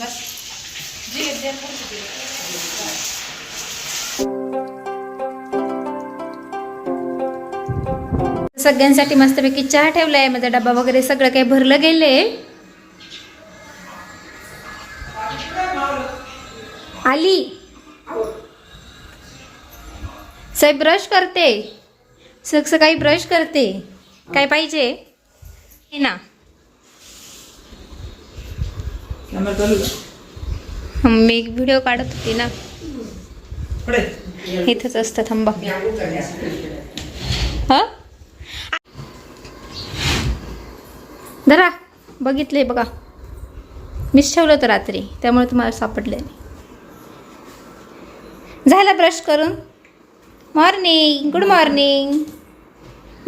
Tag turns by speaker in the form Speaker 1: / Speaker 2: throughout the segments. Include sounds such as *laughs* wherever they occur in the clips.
Speaker 1: बस
Speaker 2: सगळ्यांसाठी मस्तपैकी चहा ठेवलाय माझा डबा वगैरे सगळं काही भरलं गेले आली. साहेब ब्रश करते. सकाळी ब्रश करते. काय पाहिजे? हे ना. मी व्हिडिओ काढत होती ना. इथंच असतं थांबा. हा? धरा बघितले बघा. मिस ठेवलं होतं रात्री त्यामुळे तुम्हाला सापडले नाही. झालं ब्रश करून? Morning good morning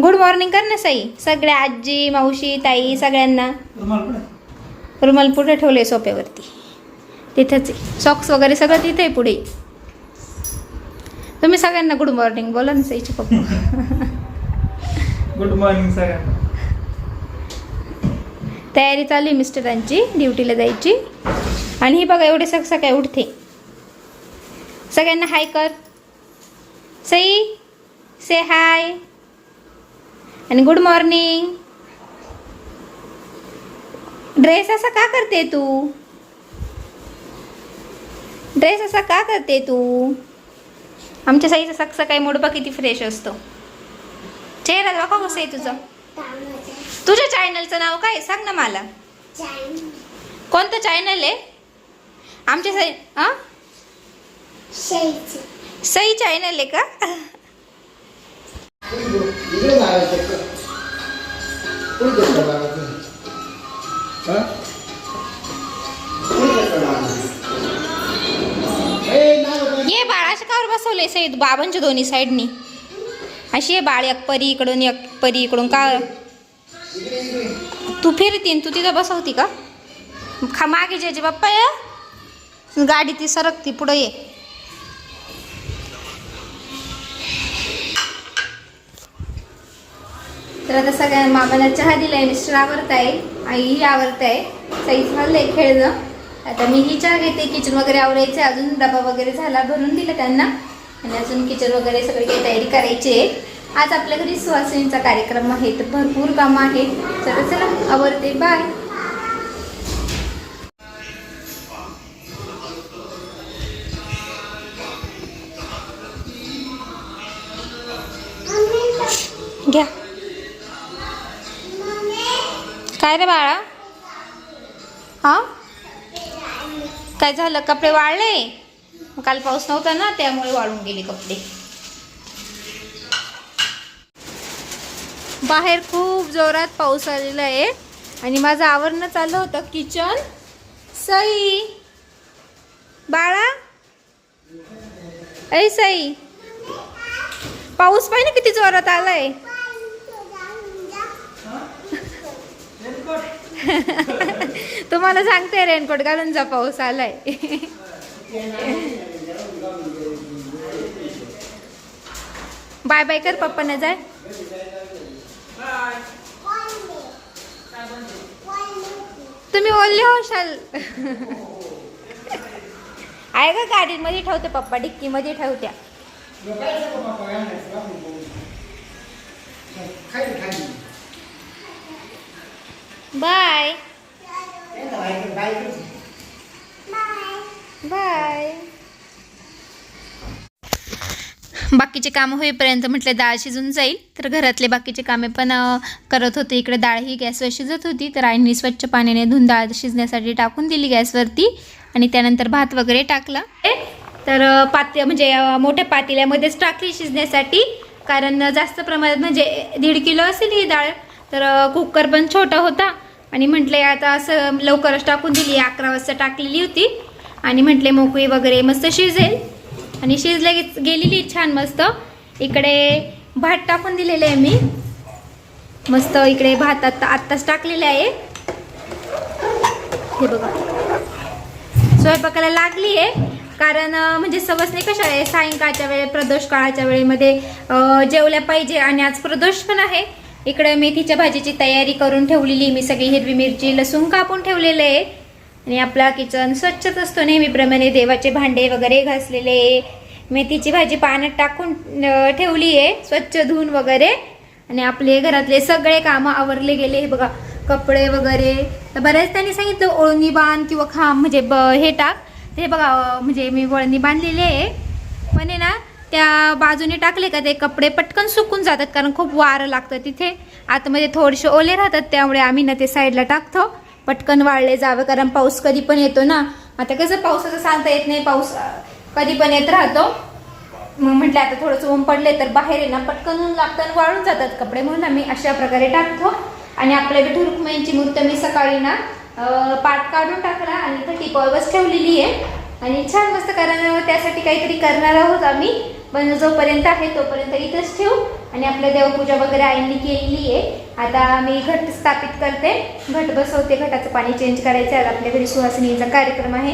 Speaker 2: good morning कर ना साई. सगळ्या आजी मावशी ताई सगळ्यांना.
Speaker 3: रुमाल पुढे.
Speaker 2: ठेवले सोप्यावरती तिथेच आहे. सॉक्स वगैरे सगळं तिथे आहे पुढे. तुम्ही सगळ्यांना गुड मॉर्निंग बोला ना साईचे पप्पा.
Speaker 3: गुड मॉर्निंग सगळ्यांना.
Speaker 2: तयारी चालू आहे मिस्टरांची ड्युटीला जायची. आणि ही बघा एवढे सक सकाळी उठते. सगळ्यांना हाय कर. सई से हाय आणि गुड मॉर्निंग ड्रेस असा का करते तू? ड्रेस असा का करते तू? आमच्या साईचा सक सकाळी मोडपा किती फ्रेश असतो. चेहरा दाखवा कसं आहे तुझं. तुझ्या चॅनलचं नाव काय सांग ना मला. कोणतं चॅनल आहे? आमच्या साई हां सई चॅनल आहे का? ये बाळा अशा कावर बसवले सईद बाबांच्या दोन्ही साईडनी. अशी आहे बाळ एक परी इकडून एक परी इकडून. का? तू फिरतीन तू तिथं बसवती का? खा मागे जे जे बाप्पा ये. गाडी ती सरकती पुढं ये. तर आता सगळ्या मामाला चहा दिलाय मिस्टर आवरत आहे. आईही आवरत आहे. साईज झालंय खेळणं. आता मी ही चहा घेते. किचन वगैरे आवडायचे अजून डबा वगैरे झाला. भरून दिला त्यांना. आणि अजून किचन वगैरे सगळी काही तयारी करायची आहे. आज आपल्या घरी सुवासिनीचा कार्यक्रम आहे. तर भरपूर कामं आहेत. चला चला आवरते. बाय रे बाळा. हा? काय झालं? कपडे वाळले? काल पाऊस नव्हता ना त्यामुळे वाळून गेले कपडे. बाहेर खूप जोरात पाऊस आलेला आहे. आणि माझं आवरणं चाललं होतं किचन. सई. बाळा. ऐ सई. पाऊस पाहिजे किती जोरात आलाय? *laughs* तुम्हाला सांगते रेनकोट घालून जा पाऊस आलाय. *laughs* बाय बाय कर पप्पाने जाय. तुम्ही ओल्ले होशाल *laughs* आहे का गाडीमध्ये ठेवते पप्पा? डिक्कीमध्ये ठेवत्या. बाय. बाय. बाकीचे कामं होईपर्यंत म्हटलं डाळ शिजून जाईल. तर घरातले बाकीचे कामे पण करत होते. इकडे डाळ ही गॅसवर शिजत होती. तर आईने स्वच्छ पाण्याने धुवून डाळ शिजण्यासाठी टाकून दिली गॅसवरती. आणि त्यानंतर भात वगैरे टाकला. तर अ, म्हणजे मोठ्या पातेल्यामध्येच टाकली शिजण्यासाठी. कारण जास्त प्रमाणात म्हणजे दीड किलो असेल ही डाळ. तर कुकर पण छोटा होता. आणि म्हटले आता असं लवकरच टाकून दिली अकरा वाजता टाकलेली होती. आणि म्हटले मोकळी वगैरे मस्त शिजेल. आणि शिजले गेलेली छान मस्त. इकडे भात टाकून दिलेले आहे मी. मस्त इकडे भात आत्ता आत्ताच टाकलेले आहे. हे बघा. स्वयंपाकाला लागली आहे. कारण म्हणजे सवसने कशा आहे? सायंकाळच्या वेळे प्रदोष काळाच्या वेळेमध्ये जेवल्या पाहिजे आणि आज प्रदोष पण आहे. इकडे मेथीच्या भाजीची तयारी करून ठेवलेली मी सगळी हिरवी मिरची लसूण कापून ठेवलेलं आहे. आणि आपला किचन स्वच्छच असतो नेहमीप्रमाणे देवाचे भांडे वगैरे घासलेले मेथीची भाजी पाण्यात टाकून ठेवली आहे. स्वच्छ धुवून वगैरे. आणि आपले घरातले सगळे कामं आवरले गेले हे बघा कपडे वगैरे. तर बऱ्याच त्यांनी सांगितलं ओळणी बांध किंवा खांब म्हणजे ब हे टाक. ते बघा म्हणजे मी वळणी बांधलेली आहे. पण आहे ना त्या बाजूने टाकले का ते कपडे पटकन सुकून जातात कारण खूप वारं लागतं तिथे. आतमध्ये थोडेसे ओले राहतात त्यामुळे आम्ही ना ते साईडला टाकतो. पटकन वाळले जावं कारण पाऊस कधी पण येतो ना. आता कसं पावसाचं सांगता येत नाही पाऊस कधी पण येत राहतो. मग म्हटलं आता थोडंसं ऊन पडले तर बाहेर आहे ना पटकन ऊन लागतं आणि वाळून जातात कपडे म्हणून आम्ही अशा प्रकारे टाकतो. आणि आपल्या विठू रुक्मयांची मूर्त मी सकाळी ना पाठ काढून टाकला आणि इथं बस ठेवलेली आहे. आणि छान मस्त कारण त्यासाठी काहीतरी करणार आहोत आम्ही. पण जोपर्यंत आहे तोपर्यंत इथंच ठेवू. आणि आपल्या देवपूजा वगैरे आईंनी केलेली आहे. आता मी घट स्थापित करते. घट बसवते घटाचं पाणी चेंज करायचं. आहे आपल्या घरी सुहासिनीचा कार्यक्रम आहे.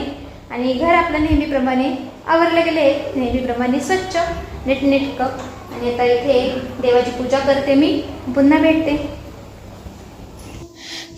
Speaker 2: आणि घर आपलं नेहमीप्रमाणे आवरलं गेले नेहमीप्रमाणे स्वच्छ नीटनेटकं. आणि आता इथे देवाची पूजा करते मी. पुन्हा भेटते.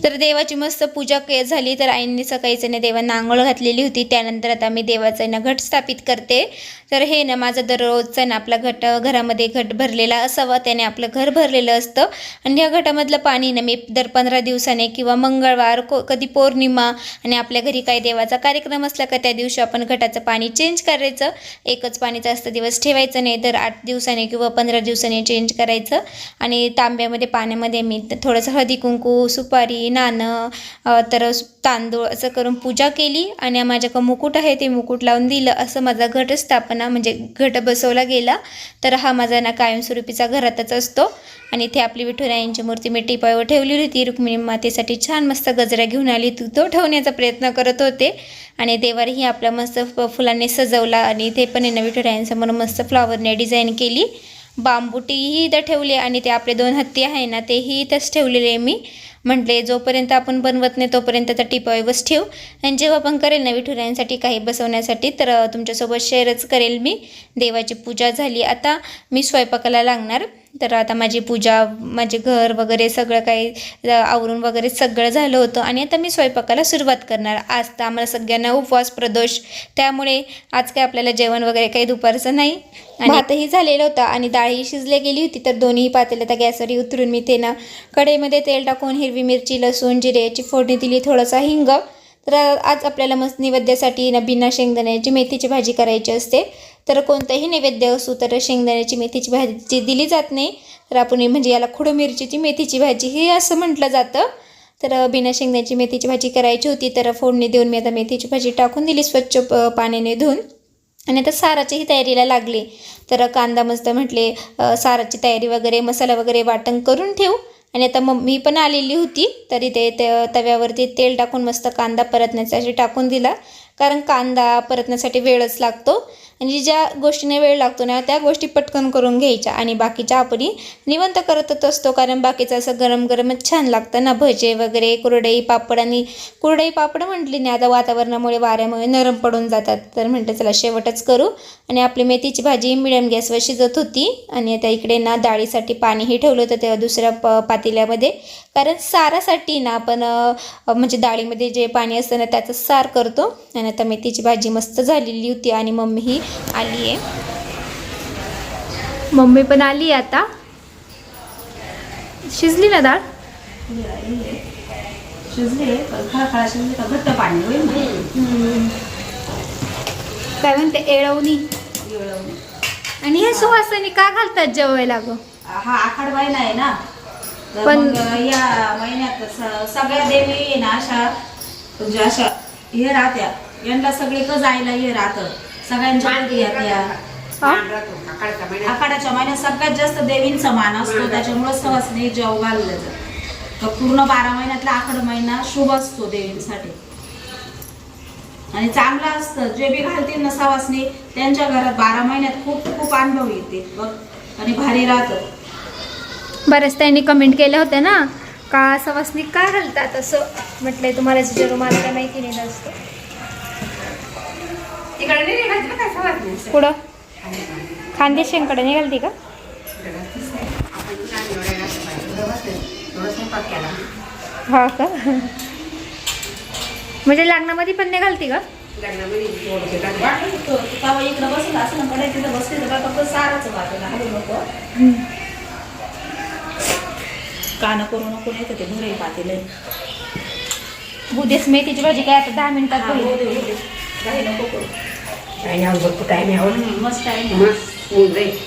Speaker 2: तर देवाची मस्त पूजा के झाली. तर आईंनी सकाळीच ना देवांना आंघोळ घातलेली होती. त्यानंतर आता मी देवाचं ना घट स्थापित करते. तर हे ना माझं दररोजचं ना आपला घट घरामध्ये घट भरलेला असावा त्याने आपलं घर भरलेलं असतं. आणि या घटामधलं पाणी ना मी दर पंधरा दिवसाने किंवा मंगळवार को कधी पौर्णिमा आणि आपल्या घरी काही देवाचा कार्यक्रम असला का त्या दिवशी आपण घटाचं पाणी चेंज करायचं. एकच पाणी जास्त दिवस ठेवायचं नाही दर आठ दिवसाने किंवा पंधरा दिवसाने चेंज करायचं. आणि तांब्यामध्ये पाण्यामध्ये मी थोडंसं हळदी कुंकू सुपारी नाणं तर तांदूळ असं करून पूजा केली. आणि माझ्याकडं मुकुट आहे ते मुकुट लावून दिलं. असं माझा घटस्थापना म्हणजे घट बसवला गेला तर हा माझा ना कायमस्वरूपीचा घरातच असतो. आणि इथे आपली विठुरायांची मूर्ती मी टिपायवर ठेवली होती. रुक्मिणी मातेसाठी छान मस्त गजरा घेऊन आली तू तो ठेवण्याचा प्रयत्न करत होते. आणि देवारही आपला मस्त फुलांनी सजवला आणि इथे पण आहे ना विठुरायांसमोर मस्त फ्लॉवरने डिझाईन केली. बांबुटीही इथं ठेवली आणि ते आपले दोन हत्ती आहे ना तेही इथंच ठेवलेले मी. म्हटले जोपर्यंत आपण बनवत नाही तोपर्यंत तर व्यवस्थित ठेव. आणि जेव्हा आपण करेल ना विठुरायांसाठी काही बसवण्यासाठी तर तुमच्यासोबत शेअरच करेल मी. देवाची पूजा झाली. आता मी स्वयंपाकाला लागणार. तर आता माझी पूजा माझे घर वगैरे सगळं काही आवरून वगैरे सगळं झालं होतं आणि आता मी स्वयंपाकाला सुरुवात करणार. आज तर आम्हाला सगळ्यांना उपवास प्रदोष त्यामुळे आज काय आपल्याला जेवण वगैरे काही दुपारचं नाही. आणि भातही झालेलं होतं आणि डाळही शिजले गेली होती तर दोन्ही पातेलं त्या गॅसवरही उतरून मी ते ना कढईमध्ये तेल टाकून हिरवी मिरची लसूण जिरे याची फोडणी दिली थोडासा हिंग. तर आज आपल्याला मस्त नैवेद्यासाठी ना बिना शेंगदाण्याची मेथीची भाजी करायची असते. तर कोणताही नैवेद्य असू तर शेंगदाण्याची मेथीची भाजी दिली जात नाही. तर आपण म्हणजे याला खुडू मिरचीची मेथीची भाजी हे असं म्हटलं जातं. तर बिना शेंगदाण्याची मेथीची भाजी करायची होती तर फोडणी देऊन मी आता मेथीची भाजी टाकून दिली स्वच्छ पाण्याने धुवून. आणि आता साराचीही तयारीला लागली. तर कांदा मस्त म्हटले साराची तयारी वगैरे मसाला वगैरे वाटण करून ठेवू. आणि आता मम्मी पण आलेली होती. तरी ते ते तव्यावरती तेल टाकून मस्त कांदा परतण्यासाठी टाकून दिला. कारण कांदा परतण्यासाठी वेळच लागतो. आणि ज्या गोष्टीने वेळ लागतो ना त्या गोष्टी पटकन करून घ्यायच्या आणि बाकीच्या आपण निवंत करतच असतो. कारण बाकीचं असं गरम गरमच छान लागतं ना भजे वगैरे कुरडई पापड आणि कुरडई पापड म्हटली नाही आता वातावरणामुळे वाऱ्यामुळे नरम पडून जातात. तर म्हटलं चला शेवटच करू. आणि आपली मेथीची भाजी मिडियम गॅसवर शिजत होती. आणि आता इकडे ना डाळीसाठी पाणीही ठेवलं होतं तेव्हा दुसऱ्या प पातेल्यामध्ये. कारण सारासाठी ना आपण म्हणजे डाळीमध्ये जे पाणी असतं ना त्याचं सार करतो. आणि आता मेथीची भाजी मस्त झालेली होती आणि मम्मीही आली आहे. मम्मी पण आली आता. शिजली ना डाळ
Speaker 1: शिजले घट्ट पाणी होईल
Speaker 2: काय म्हणते एळवणी. आणि हे सुवासनी का घालतात जेवायला गं
Speaker 1: हा आखाड महिना आहे ना.
Speaker 2: पण-
Speaker 1: या महिन्यात सगळ्या देवी ना अशा म्हणजे अशा हे राहत्या. यांना सगळे क जायला हे राहत. सगळ्यांच्या घरी येत्या? आखाड्याच्या महिन्यात सगळ्यात जास्त देवींचा मान असतो. त्याच्यामुळे सहसने जेव घाललं जातं तर पूर्ण बारा महिन्यातला आखाड महिना शुभ असतो देवींसाठी. आणि चांगलं असतं. जे बी घालतील ना सवासनी त्यांच्या घरात बारा महिन्यात खूप खूप अनुभव येते बघ. आणि भारी राहतं.
Speaker 2: बऱ्याच त्यांनी कमेंट केल्या होत्या ना. का सवासनी का घालतात असं? म्हटलंय तुम्हाला जरूर मला माहिती नाही जास्त.
Speaker 4: पाहिजे थोडं स्वयंपाक केला
Speaker 2: हा का? म्हणजे लग्नामध्ये पण नाही घालते का?
Speaker 1: की कानं करू नको नाही ते भरे पातेलं
Speaker 2: उद्याच मेथीची भाजी काय आता दहा मिनिटात.
Speaker 1: काही नको करू
Speaker 4: काही नाही आवडत, काही नाही.
Speaker 1: हम्म, मस्त आहे.
Speaker 4: मस्त होऊन जाईल.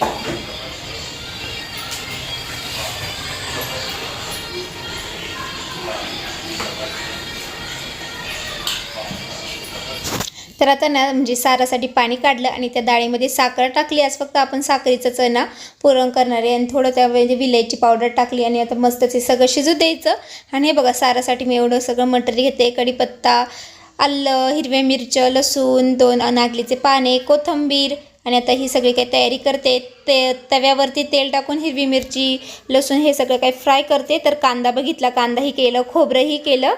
Speaker 2: तर आता ना म्हणजे सारासाठी पाणी काढलं आणि त्या डाळीमध्ये साखर टाकली आज फक्त आपण साखरेचंच आहे ना पुरण करणार आहे आणि थोडं त्यामध्ये विलायची पावडर टाकली आणि आता मस्त ते सगळं शिजू द्यायचं आणि हे बघा सारासाठी मी एवढं सगळं मटेरियल घेते कढीपत्ता आलं हिरव्या मिरच्या लसूण दोन अनागलीचे पाने कोथिंबीर आणि आता ही सगळी काही तयारी करते. ते तव्यावरती तेल टाकून हिरवी मिरची लसूण हे सगळं काही फ्राय करते. तर कांदा बघितला कांदाही केलं खोबरंही केलं.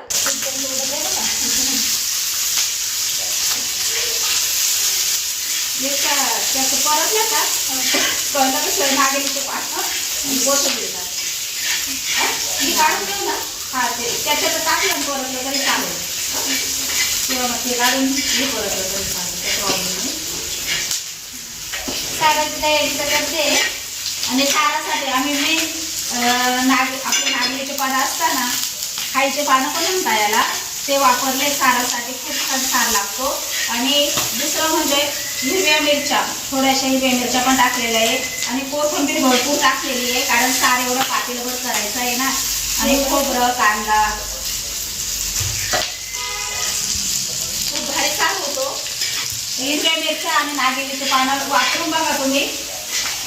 Speaker 1: हे किंवा मग ते काढून हे परतलं तरी प्रॉब्लेम नाही साराची तयारी तर करते आणि सारासाठी आम्ही मेन नाग आपले नागलीचे पानं असताना खायचे पानं पण तयाला याला ते वापरले सारासाठी खूप छान सार लागतो आणि दुसरं म्हणजे हिरव्या मिरच्या थोड्याशा हिरव्या मिरच्या पण टाकलेल्या आहेत आणि कोथिंबीर भरपूर टाकलेली आहे. कारण सार एवढं पातेलभर करायचं आहे ना. आणि खोबरं कांदा. हिरव्या मिरच्या आणि नागेलीचे पानं वापरून बघा तुम्ही.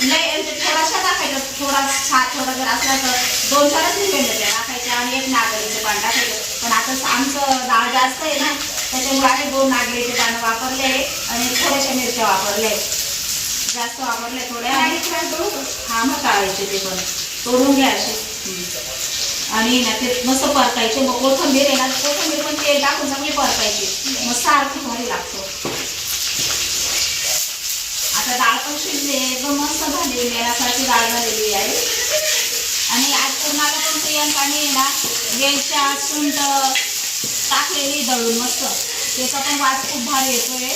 Speaker 1: नाही म्हणजे थोडासा टाकायचा थोडा सात थोडा जर असला तर दोन चारच हिरव्या मिरच्या टाकायच्या आणि एक नागलीचे पान टाकायचं. पण आता आमचं डाळ जास्त आहे ना त्याच्यामुळे आम्ही दोन नागलीचे पानं वापरले आणि थोड्याशा मिरच्या वापरले जास्त वापरले थोड्या. आणि हा मग टाळायचे ते पण. तोडून घ्या असे. आणि ना ते मस्त परतायचे. मग कोथंबीर आहे ना कोथंबीर पण तेल टाकून चांगली परतायची. मग सार खूप भारी लागतो. आता डाळ पण शिजली आहे. एकदम मस्त झालेली मेणासारखी डाळ झालेली आहे. आणि आज पूर्णाला पण प्रियंकाने आहे ना वेलच्या सुंट टाकलेली दळून मस्त. त्याचा पण वास खूप भारी येतोय.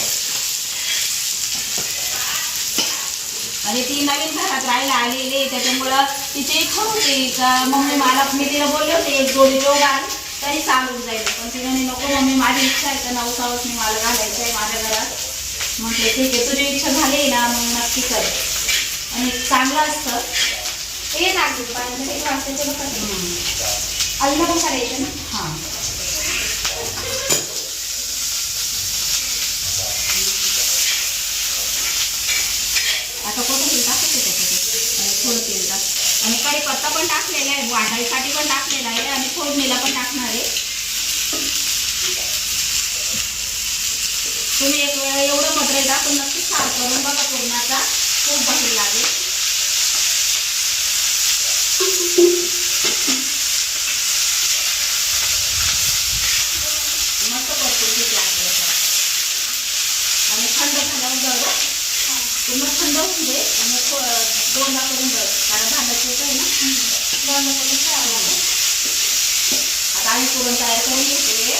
Speaker 1: आणि ती नवीन घरात राहायला आलेली आहे. त्याच्यामुळं तिची इच्छा होती का मम्मी मला मी तिला बोलले होते एक जोडी रोग आण. तरी चालून जाईल. पण तिने नको मम्मी माझी इच्छा आहे तर नऊ सावस मी मला घालायचं आहे माझ्या घरात. म्हटलं ठीक आहे तुझी इच्छा झाली ना मग नक्की कर आणि चांगलं असतं.
Speaker 2: हे नागली पाणी हे वासाचे बघा. अजून पण करायचं ना?
Speaker 1: हां. आता कोथिंबीर टाकायची त्याच्यात. आणि थोडं तेल टाक. आणि कढीपत्ता पण टाकलेला आहे वाटायसाठी पण टाकलेला आहे. आणि फोडणीला पण टाकणार आहे. तुम्ही एक वेळा एवढं मटेरियल टाकून नक्की सार करून बघा पूर्णाचा. खूप भारी लागेल. मस्त परतून घेते आपल्याला आणि थंड झाल्यावर दळ पूर्ण थंड होऊन दे. आणि दोनदा करून दळ कारण भांड्याचं आहे ना. दोनदा करून आता आम्ही पुरण तयार करून घेतोय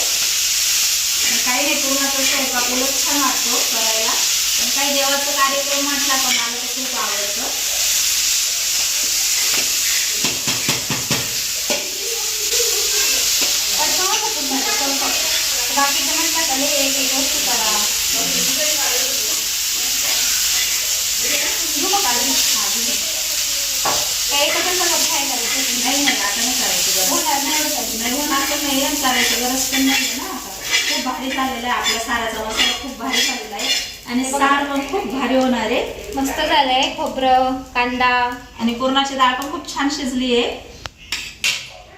Speaker 1: आणि काही नाही पूर्णाचा स्वयंपाक उलट छान वाटतो करायला. पण काही देवाचा कार्यक्रम म्हटला पण मला ते खूप आवडतं. बाकीचं म्हणतात का एक एक वस्तू करा. घेऊ का. काही कसं सगळं काय करायचं? नाही नाही आता नाही करायची गरज. नाही होणार. पण नाही करायची गरज पण नाही ना. भारी चाललेलं आहे. आपल्या साराचा मसाला खूप भारी झालेला आहे. आणि सार पण खूप भारी होणार आहे.
Speaker 2: मस्त झालंय. खोबरं कांदा.
Speaker 1: आणि पूर्णाची डाळ पण खूप छान शिजली आहे.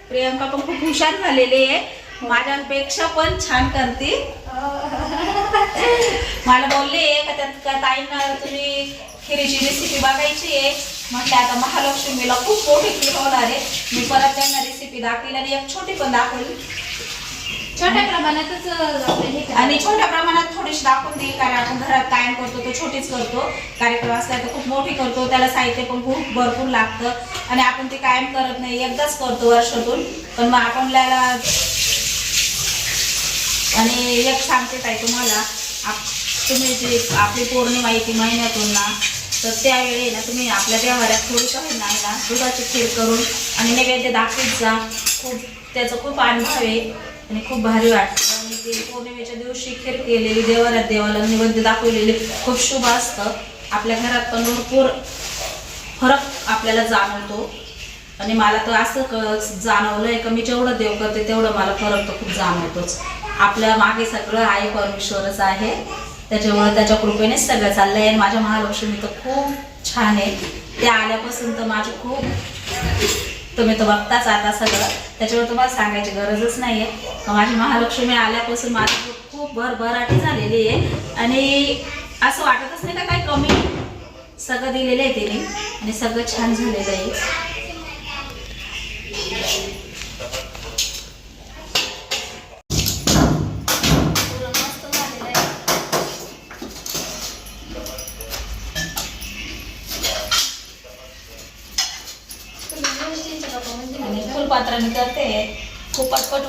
Speaker 1: प्रियंका पण खूप हुशार झालेली आहे. माझ्यापेक्षा पण छान करते. मला बोलले का त्यात का ताईंना तुम्ही खिरीची रेसिपी बघायची आहे. म्हटलं आता महालक्ष्मीला खूप मोठी खीर होणार आहे. मी परत त्यांना रेसिपी दाखवेल आणि एक छोटी पण दाखवेल
Speaker 2: छोट्या प्रमाणातच आपलं हे करायचं.
Speaker 1: आणि छोट्या प्रमाणात थोडीशी दाखवून देईल कारण आपण घरात कायम करतो तो छोटीच करतो. कार्यक्रम असला तर खूप मोठी करतो त्याला साहित्य पण खूप भरपूर लागतं. आणि आपण ते कायम करत नाही एकदाच करतो वर्षातून. पण मग आपल्याला आणि एक सांगते ताई तुम्हाला आप तुम्ही जी आपली पौर्णिमा येते महिन्यातून ना तर त्यावेळी ना तुम्ही आपल्या व्यवहारात थोडी काही नाही ना दुधाची खीर करून आणि नैवेद्य दाखवत जा. खूप त्याचं खूप अनुभव आहे. आणि खूप भारी वाटतं. आणि ते पौर्णिमेच्या दिवशी खीर केलेली देवाला देवाला नैवेद्य दाखवलेले खूप शुभ असतं. आपल्या घरात पण भरपूर फरक आपल्याला जाणवतो. आणि मला तर असं क जाणवलंय का मी जेवढं देव करते तेवढं मला फरक तर खूप जाणवतोच. आपल्या मागे सगळं आई परमेश्वरच आहे. त्याच्यामुळे त्याच्या कृपेनेच सगळं चाललंय आणि माझ्या महालक्ष्मी तर खूप छान आहे. त्या आल्यापासून तर माझी खूप तुम्ही तर बघताच आता सगळं. त्याच्यावर तुम्हाला सांगायची गरजच नाही आहे माझी महालक्ष्मी आल्यापासून माझी खूप भरभराटी झालेली आहे. आणि असं वाटतच नाही का काही कमी सगळं दिलेलं आहे तिने. आणि सगळं छान झालेलं आहे.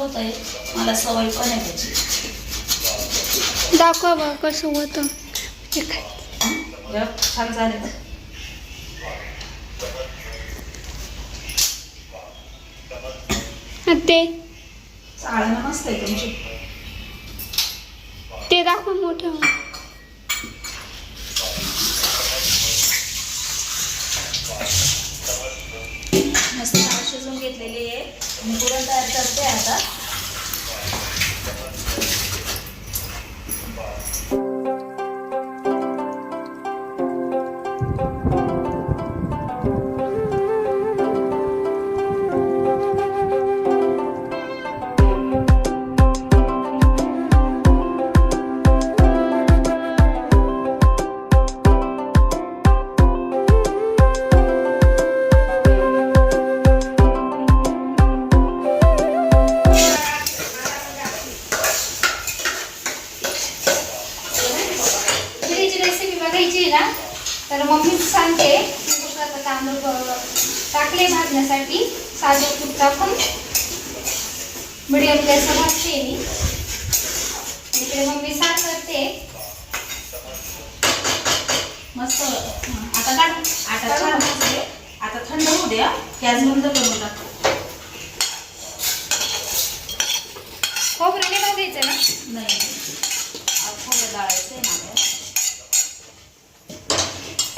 Speaker 1: होत आहे. मला सवय पण आहे त्याची.
Speaker 2: दाखवा बा कसं होतं.
Speaker 1: छान झाले.
Speaker 2: ते?
Speaker 1: चाळणं मस्त आहे तुमची.
Speaker 2: ते दाखवा मोठं.
Speaker 1: मी पुरण तयार करते आता.
Speaker 2: खोबरं नाही बघायचं ना?
Speaker 1: नाही. थोडं डाळायचं आहे ना.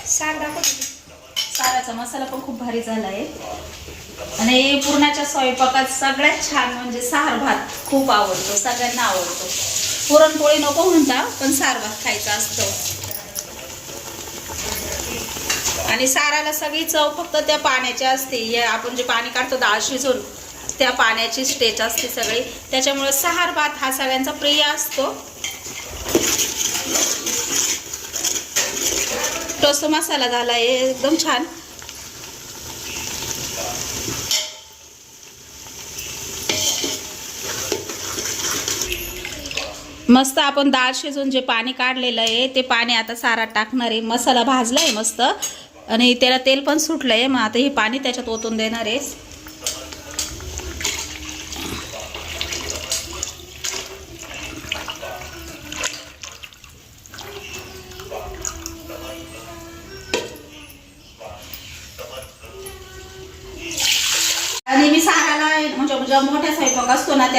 Speaker 2: सार दाखवते
Speaker 1: साराचा मसाला पण खूप भारी झाला आहे आणि पुरणाच्या स्वयंपाकात सगळ्यात छान म्हणजे सार भात खूप आवडतो सगळ्यांना आवडतो. पुरणपोळी नको म्हणता पण सार भात खायचा असतो. आणि साराला सगळी चव फक्त त्या पाण्याची असते. या आपण जे पाणी काढतो डाळ शिजून त्या पाण्याची स्टेच असते सगळी. त्याच्यामुळे सहार भात हा सगळ्यांचा प्रिय असतो. टोसो मसाला झाला आहे एकदम छान. मस्त आपण डाळ शिजून जे पाणी काढलेलं आहे ते पाणी आता सारात टाकणार आहे. मसाला भाजला आहे मस्त. आणि त्याला तेल पण सुटलं आहे मग आता हे पाणी त्याच्यात ओतून देणार आहे.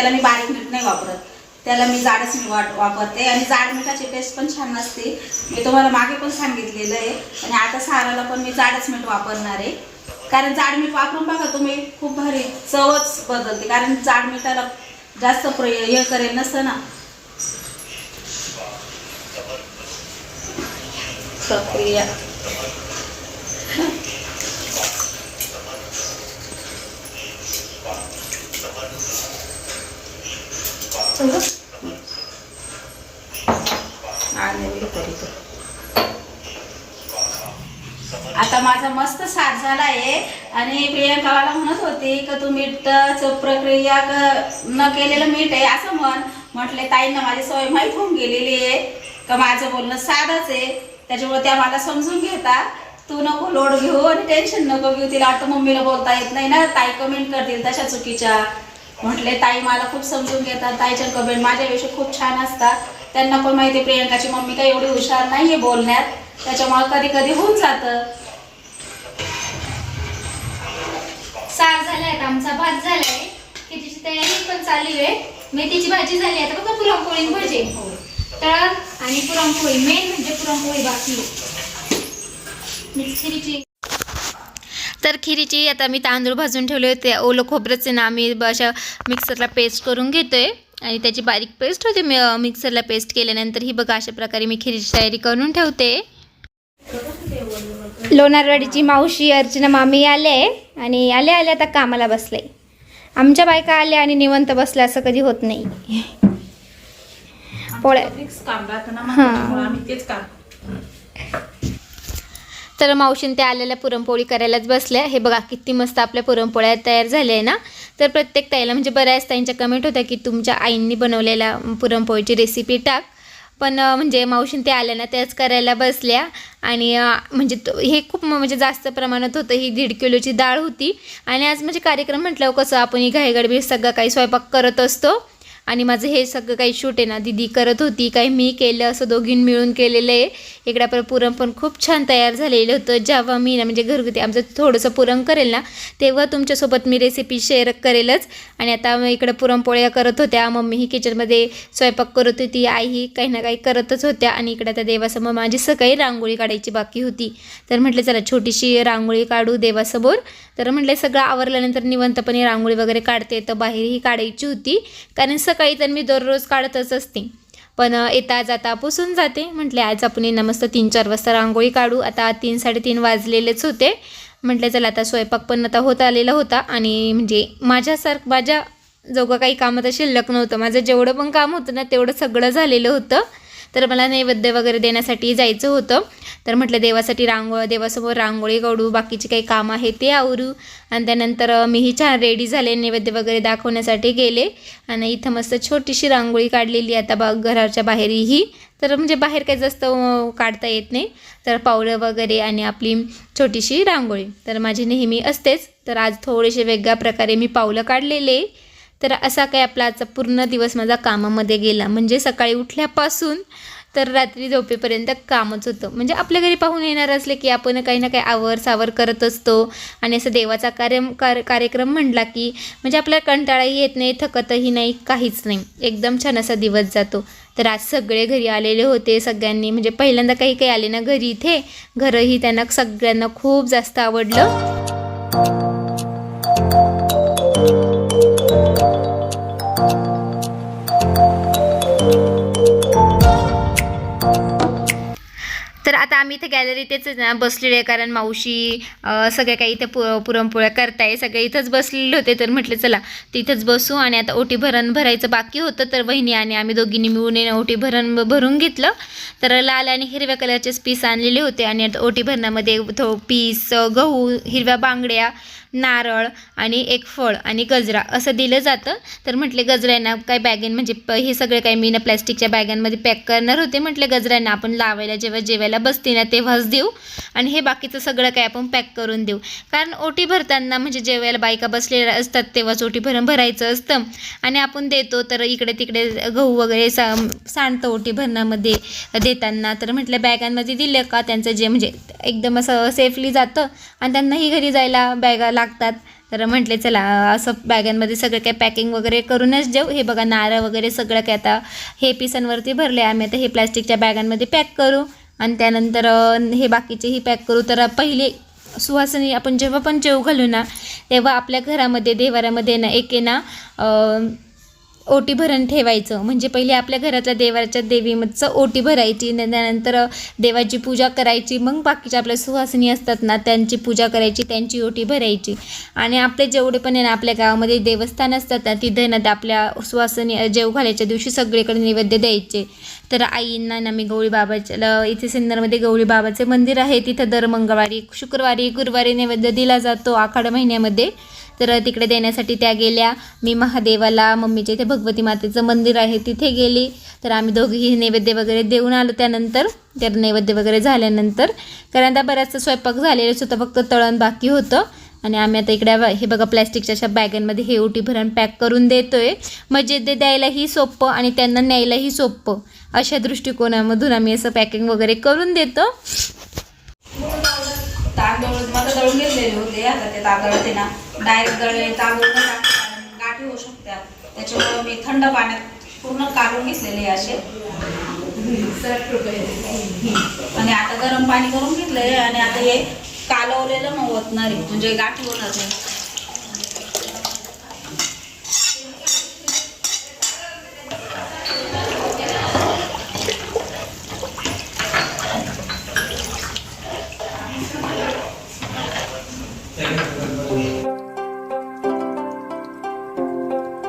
Speaker 1: त्याला मी बारीक मीठ नाही वापरत. त्याला मी जाडच मी वाट वापरते. आणि जाड मिठाची टेस्ट पण छान नसते मी तुम्हाला मागे पण सांगितलेलं आहे. आणि आता साराला पण मी जाडच मीठ वापरणार आहे. कारण जाड मीठ वापरून बघा तुम्ही खूप भारी चवच बदलते. कारण जाड मिठाला जास्त प्र हे करेल नसतं ना. प्रक्रिया आता माझा मस्त साथ झाला आहे आणि प्रियंकाला म्हणत होती का तू मीठच प्रक्रिया न केलेलं मीठ आहे असं म्हण. म्हटले ताईंना माझी सवय माहीत होऊन गेलेली आहे का माझं बोलणं साधंच आहे. त्याच्यामुळे त्या मला समजून घेतात तू नको लोड घेऊ आणि टेन्शन नको घेऊ. तिला आता मम्मीला बोलता येत नाही ना. ताई कमेंट करतील तशा चुकीच्या. म्हटले ताई मला खूप समजून घेतात. ताईच्या कबीर माझ्याविषयी खूप छान असतात. त्यांना पण माहिती प्रियंकाची मम्मी काही एवढी हुशार नाहीये बोलण्यात. त्याच्यामुळे कधी कधी होऊन जातं.
Speaker 2: सार झालाय आमचा भात झालाय. तिची तयारी पण चालू आहे. मेथीची भाजी झाली. आता बघा पुरणपोळी भजे. तर आणि पुरणपोळी मेन म्हणजे पुरणपोळी बाकी मिक्सरीची तर खिरीची आता मी तांदूळ भाजून ठेवले होते. ओलं खोबरंच आहे ना आम्ही ब- अशा मिक्सरला पेस्ट करून घेतोय. आणि त्याची बारीक पेस्ट होते. मी मिक्सरला पेस्ट केल्यानंतर ही बघा अशा प्रकारे मी खिरीची तयारी करून ठेवते. लोणारवाडीची मावशी अर्चना मामी आले आणि आले आले आता कामाला बसले. आमच्या बायका आल्या आणि निवंत बसल्या असं कधी होत नाही. पोळ्या हां.
Speaker 1: त्याच्यामुळे आम्ही तेच काम
Speaker 2: तर मावशीन त्या आलेल्या पुरणपोळी करायलाच बसल्या. हे बघा किती मस्त आपल्या पुरणपोळ्या तयार झाल्या आहे ना. तर प्रत्येक ताईला म्हणजे बऱ्याच ताईंच्या कमेंट होत्या की तुमच्या आईंनी बनवलेल्या पुरणपोळीची रेसिपी टाक. पण म्हणजे मावशीन ते आल्या ना त्याच करायला बसल्या. आणि म्हणजे तो- हे खूप म्हणजे जास्त प्रमाणात होतं. ही दीड किलोची डाळ होती. आणि आज म्हणजे कार्यक्रम म्हटल्यावर कसं आपण ही घाईगडबी सगळं काही स्वयंपाक करत असतो. आणि माझं हे सगळं काही शूट आहे ना दिदी करत होती काही मी केलं असं दोघीं मिळून केलेलं आहे. इकडे आपलं पुरण पण खूप छान तयार झालेलं होतं. जेव्हा मी ना म्हणजे घरगुती आमचं थोडंसं पुरण करेल ना तेव्हा तुमच्यासोबत मी रेसिपी शेअर करेलच. आणि आता इकडं पुरणपोळ्या करत होत्या. मम्मी ही किचनमध्ये स्वयंपाक करत होती आई ही काही ना काही करतच होत्या. आणि इकडे आता देवासमोर माझी सकाळी रांगोळी काढायची बाकी होती. तर म्हटलं चला छोटीशी रांगोळी काढू देवासमोर. तर म्हटलं सगळं आवरल्यानंतर निवंतपणे रांगोळी वगैरे काढते. तर बाहेरही काढायची होती. कारण सकाळी तर मी दररोज काढतच असते. पण येता जाता पुसून जाते. म्हटले आज आपण ना मस्त तीन चार वाजता रांगोळी काढू. आता तीन साडेतीन वाजलेलेच होते. म्हटलं चला आता स्वयंपाक पण आता होत आलेला होता आणि म्हणजे माझ्यासारखं माझ्या जोगं काही कामात शिल्लक नव्हतं माझं जेवढं पण काम होतं ना तेवढं सगळं झालेलं होतं. तर मला नैवेद्य वगैरे देण्यासाठी जायचं होतं. तर म्हटलं देवासाठी रांगोळ देवासमोर रांगोळी काढू बाकीची काही कामं आहे ते आवरू. आणि त्यानंतर मीही छान रेडी झाले नैवेद्य वगैरे दाखवण्यासाठी गेले. आणि इथं मस्त छोटीशी रांगोळी काढलेली आता बा घराच्या बाहेरही. तर म्हणजे बाहेर काही जास्त काढता येत नाही. तर पावलं वगैरे आणि आपली छोटीशी रांगोळी. तर माझी नेहमी असतेच. तर आज थोडेसे वेगळ्या प्रकारे मी पावलं काढलेले. तर असा काही आपला आजचा पूर्ण दिवस माझा कामामध्ये गेला. म्हणजे सकाळी उठल्यापासून तर रात्री झोपेपर्यंत कामच होतं. म्हणजे आपल्या घरी पाहून येणार असले की आपण काही ना काही आवर सावर करत असतो. आणि असं देवाचा कार्य कार कार्यक्रम म्हणला की म्हणजे आपल्याला कंटाळाही येत नाही थकतही नाही काहीच नाही. एकदम छान असा दिवस जातो. तर आज सगळे घरी आलेले होते सगळ्यांनी. म्हणजे पहिल्यांदा काही काही आले ना घरी इथे घरही त्यांना सगळ्यांना खूप जास्त आवडलं. तर आता आम्ही इथे गॅलरीतच ना बसलेले आहे कारण मावशी सगळ्या काही इथे पु पुरणपोळ्या करताय सगळे इथंच बसलेले होते. तर म्हटले चला तिथंच बसू आणि आता ओटी भरण भरायचं बाकी होतं. तर वहिनी आणि आम्ही दोघींनी मिळून ओटी भरण भरून घेतलं. तर लाल आणि हिरव्या कलरचेच पीस आणलेले होते आणि आता ओटी भरणामध्ये थो पीस गहू हिरव्या बांगड्या नारळ आणि एक फळ आणि गजरा असं दिलं जातं. तर म्हटले गजऱ्यांना काय बॅगेन म्हणजे प हे सगळे काही मी ना प्लॅस्टिकच्या बॅगांमध्ये पॅक करणार होते. म्हटले गजऱ्यांना आपण लावायला जेव्हा जेवायला बसते ना तेव्हाच देऊ. आणि हे बाकीचं सगळं काही आपण पॅक करून देऊ. कारण ओटी भरताना म्हणजे जेवायला बायका बसलेल्या असतात तेव्हाच ओटी भरण भरायचं असतं. आणि आपण देतो तर इकडे तिकडे गहू वगैरे सा सांडतं ओटी भरणामध्ये देताना. तर म्हटलं बॅगांमध्ये दिलं का? त्यांचं जे म्हणजे एकदम असं सेफली जातं. आणि त्यांनाही घरी जायला बॅगा लागतात. तर म्हटले चला असं बॅगांमध्ये सगळं काय पॅकिंग वगैरे करूनच देऊ. हे बघा नारळ वगैरे सगळं काय आता हे पिसांवरती भरले आम्ही. आता हे प्लॅस्टिकच्या बॅगांमध्ये पॅक करू आणि त्यानंतर हे बाकीचेही पॅक करू. तर पहिले सुवासनी आपण जेव्हा पण जेव घालू ना तेव्हा आपल्या घरामध्ये देवाऱ्यामध्ये ना एक ना ओटी भरण ठेवायचं. म्हणजे पहिले आपल्या घरातल्या देवाच्या देवीचं ओटी भरायची त्यानंतर देवाची पूजा करायची मग बाकीच्या आपल्या सुहासिनी असतात ना त्यांची पूजा करायची त्यांची ओटी भरायची. आणि आपले जेवढे पण आहे ना आपल्या गावामध्ये देवस्थान असतात ना तिथे ना ते आपल्या सुहासिनी जेव घालायच्या दिवशी सगळीकडे नैवेद्य द्यायचे. तर आईंना ना मी गवळी बाबाच्या इथे सिन्नरमध्ये गवळी बाबाचे मंदिर आहे तिथं दर मंगळवारी शुक्रवारी गुरुवारी नैवेद्य दिला जातो आखाड महिन्यामध्ये. तर तिकडे देण्यासाठी त्या गेल्या. मी महादेवाला मम्मीच्या इथे भगवती मातेचं मंदिर आहे तिथे गेली. तर आम्ही दोघीही नैवेद्य वगैरे देऊन आलो त्यानंतर. तर नैवेद्य वगैरे झाल्यानंतर. कारण आता बराचसा स्वयंपाक झालेलाच होता फक्त तळण बाकी होतं. आणि आम्ही आता इकडे हे बघा प्लॅस्टिकच्या अशा बॅगांमध्ये हे ओटी भरण पॅक करून देतोय. म्हणजे ते द्यायलाही सोपं आणि त्यांना न्यायलाही सोपं. अशा दृष्टिकोनामधून आम्ही असं पॅकिंग वगैरे करून देतो.
Speaker 1: तांदूळ मला दळून घेतलेले होते आता ते तांदूळ ते ना? डायरेक्ट दळले तांदूळ गाठी होऊ शकतात. त्याच्यामुळे मी थंड पाण्यात पूर्ण काढून घेतलेले असे. आणि आता गरम पाणी करून घेतलंय आणि आता हे कालवलेलं मग ओतणार म्हणजे गाठी होणार नाही.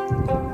Speaker 1: दीदी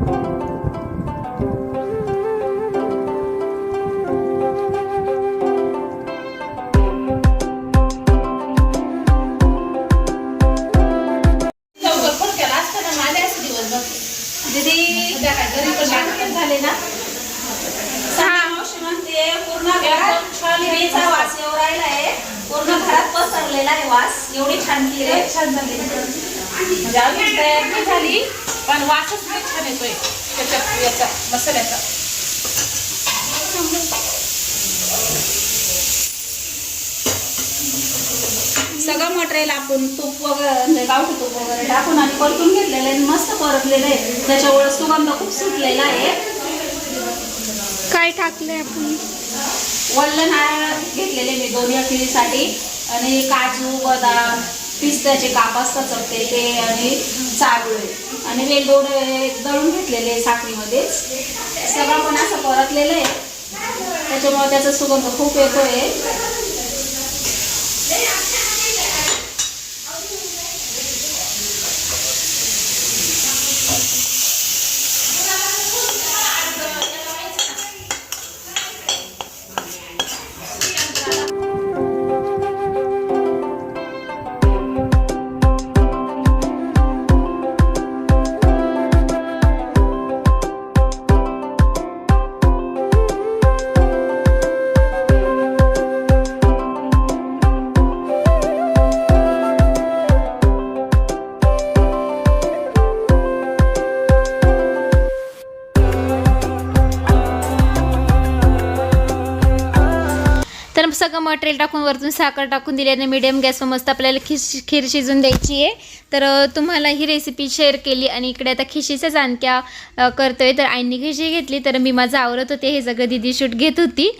Speaker 1: वल्लन आपण. वल्ल नारळ घेतलेले मी दोन अखिलीसाठी आणि काजू बदाम पिस्त्याचे काप असतात ते आणि चागुळे आणि वेलदोडे दळून घेतलेले साखरीमध्येच. सगळं पण असं परतलेलं आहे. त्याच्यामुळे त्याचा सुगंध खूप येतोय.
Speaker 2: सगळं मटेरियल टाकून वरतून साखर टाकून दिल्याने मिडियम गॅसवर मस्त आपल्याला खिश खीर शिजून द्यायची आहे. तर तुम्हाला ही रेसिपी शेअर केली आणि इकडे आता खिशीच्याच जाणक्या करतो करतोय. तर आईने खिशी घेतली तर मी माझं आवरत होते हे सगळं दिदी शूट घेत होती.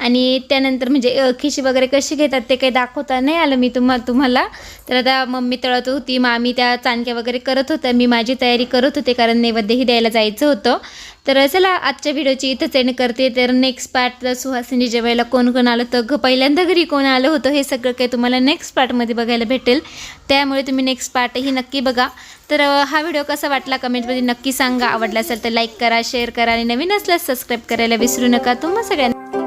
Speaker 2: आणि त्यानंतर म्हणजे खिशी वगैरे कशी घेतात ते काही दाखवता नाही आलं मी तुम्हा तुम्हाला. तर आता मम्मी तळत होती मामी त्या चाणक्या वगैरे करत होत्या. मी माझी तयारी करत होते कारण नैवेद्यही द्यायला जायचं होतं. तर चला आजच्या व्हिडिओची इथंच एंड करते. तर नेक्स्ट पार्ट सुहासिनी जेवायला कोण कोण आलं तर पहिल्यांदा घरी कोण आलं होतं? हे सगळं काही तुम्हाला नेक्स्ट पार्टमध्ये बघायला भेटेल. त्यामुळे तुम्ही नेक्स्ट पार्टही नक्की बघा. तर हा व्हिडिओ कसा वाटला कमेंटमध्ये नक्की सांगा. आवडला असेल तर लाईक करा शेअर करा आणि नवीन असल्यास सबस्क्राईब करायला विसरू नका. तुम्हा सगळ्यांना